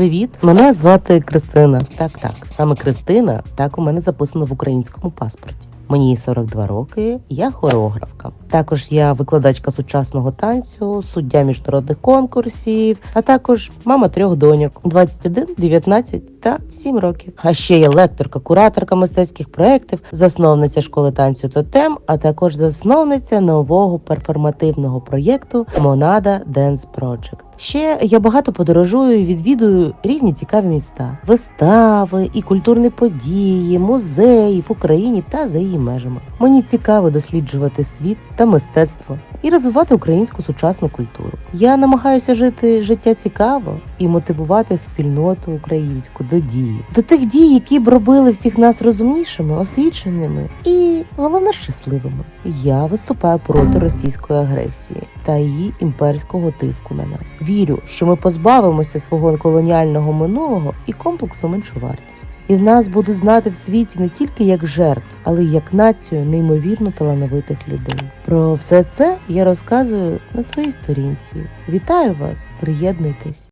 Привіт, мене звати Кристина. Так, так, саме Кристина. Так у мене записано в українському паспорті. Мені 42 роки, я хореографка. Також я викладачка сучасного танцю, суддя міжнародних конкурсів, а також мама трьох доньок 21, 19 та 7 років. А ще я лекторка, кураторка мистецьких проєктів, засновниця школи танцю Тотем, а також засновниця нового перформативного проєкту Монада Dance Project. Ще я багато подорожую і відвідую різні цікаві міста, вистави і культурні події, музеї в Україні та за її межами. Мені цікаво досліджувати світ та мистецтво і розвивати українську сучасну культуру. Я намагаюся жити життя цікаво і мотивувати спільноту українську до дії, до тих дій, які б робили всіх нас розумнішими, освіченими і головне щасливими. Я виступаю проти російської агресії та її імперського тиску на нас. Вірю, що ми позбавимося свого колоніального минулого і комплексу меншовартості. І в нас будуть знати в світі не тільки як жертв, але й як націю неймовірно талановитих людей. Про все це я розказую на своїй сторінці. Вітаю вас! Приєднуйтесь!